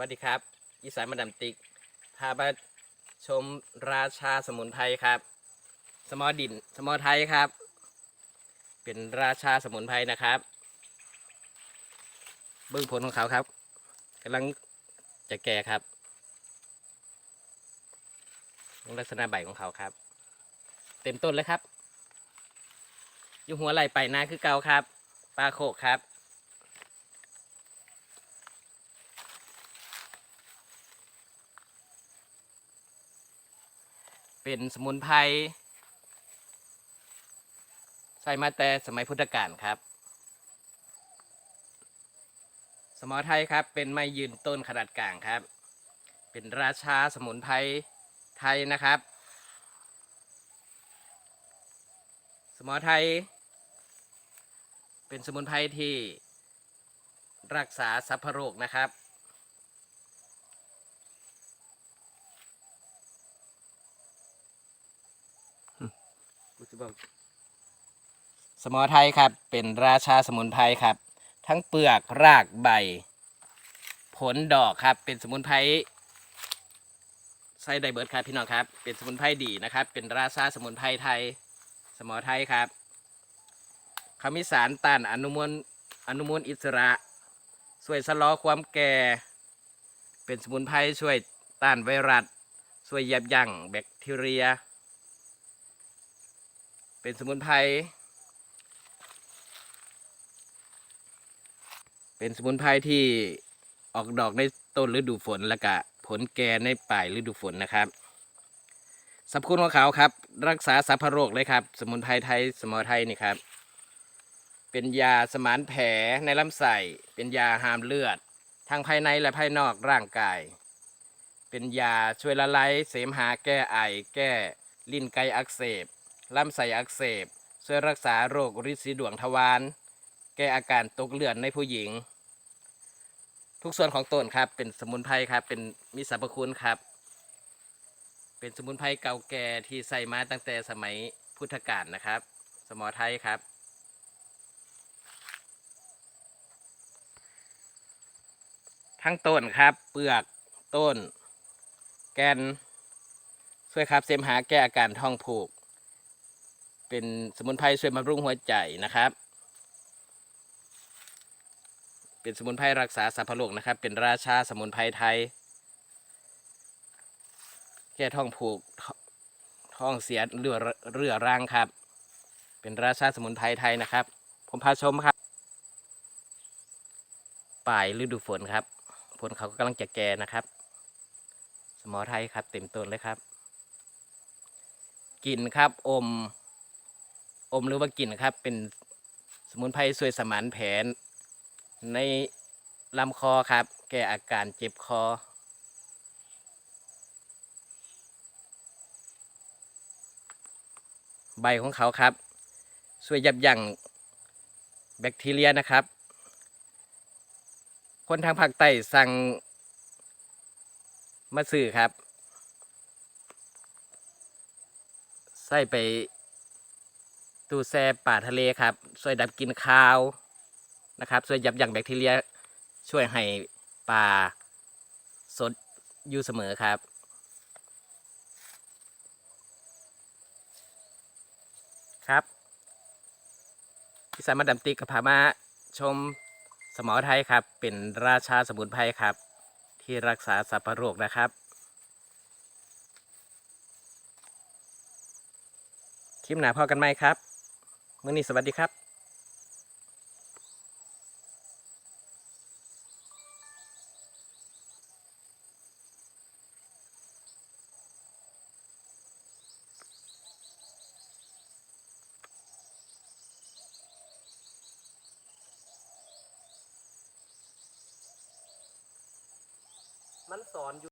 วัสดีครับ อีสานมาดามติก พามาชมราชาสมุนไพรครับ สมอดินสมอไทยครับ เป็นราชาสมุนไพรนะครับเบื้องผลของเขาครับกำลังจะแก่ครับ ลักษณะใบของเขาครับ เต็มต้นเลยครับอยู่หัวไหล่ไปหน้าคือเกาครับปลาโคกครับ เป็นสมุนไพรใส่มาแต่สมัยพุทธกาลครับ สมอไทยครับเป็นไม้ยืนต้นขนาดกลางครับ เป็นราชาสมุนไพรไทยนะครับ สมอไทย เป็นสมุนไพรที่รักษาสัพพโรคนะครับ จะบอกสมอไทยครับ เป็นราชาสมุนไพรครับ ทั้งเปลือกรากใบ ผลดอกครับ เป็นสมุนไพรไส้ไดเบิร์ดครับพี่น้องครับ เป็นสมุนไพรดีนะครับ เป็นราชาสมุนไพรไทย สมอไทยครับเขามีสารต้านอนุมูลอนุมูลอิสระ ช่วยชะลอความแก่ เป็นสมุนไพรช่วยต้านไวรัส ช่วยยับยั้งแบคทีเรีย เป็นสมุนไพร เป็นสมุนไพรที่ออกดอกในต้นฤดูฝนและกะผลแก่ในปลายฤดูฝนนะครับสรรพคุณของเขาครับ รักษาสัพพโรคเลยครับ สมุนไพรไทยสมอไทยนี่ครับ เป็นยาสมานแผลในลำไส้เป็นยาหามเลือด ทั้งภายในและภายนอกร่างกาย เป็นยาช่วยละลายเสมหะแก้ไอ แก้ลิ้นไกอักเสบ ลำไส้อักเสบ ช่วยรักษาโรคริดสีดวงทวาร แก้อาการตกเลือดในผู้หญิง ทุกส่วนของต้นครับ เป็นสมุนไพรครับ เป็นมีสรรพคุณครับ เป็นสมุนไพรเก่าแก่ที่ใส่มาตั้งแต่สมัยพุทธกาลนะครับ สมอไทยครับทั้งต้นครับ เปลือกต้น แกนช่วยขับเสมหะแก้อาการท้องผูก เป็นสมุนไพรช่วยบำรุงหัวใจนะครับ เป็นสมุนไพรรักษาสัพพโรคนะครับ เป็นราชาสมุนไพรไทย แก้ท้องผูกท้องเสียเรือเรือรังครับ เป็นราชาสมุนไพรไทยนะครับ ผมพาชมครับปลายฤดูฝนครับฝนเขากำลังจะแก่นะครับ สมอไทยครับเต็มต้นเลยครับกลิ่นครับอม อมหรือว่ากลิ่นครับ เป็นสมุนไพรช่วยสมานแผลในลำคอครับ แก้อาการเจ็บคอ ใบของเขาครับช่วยยับยั้งแบคทีเรียนะครับ คนทางภาคใต้สั่งมาซื้อครับ ใส่ไป ตู้แช่ป่าทะเลครับ ช่วยดับกลินคาวนะครับ ช่วยยับยั้งแบคทีเรีย ช่วยให้ปลาสดอยู่เสมอครับ ครับพิสามาดามติกับพามาชมสมอไทยครับ เป็นราชาสมุนไพรครับ ที่รักษาสัพพะโรคนะครับคลิปหนาพอกันไหมครับ มื้อนี้สวัสดีครับมันสอนอยู่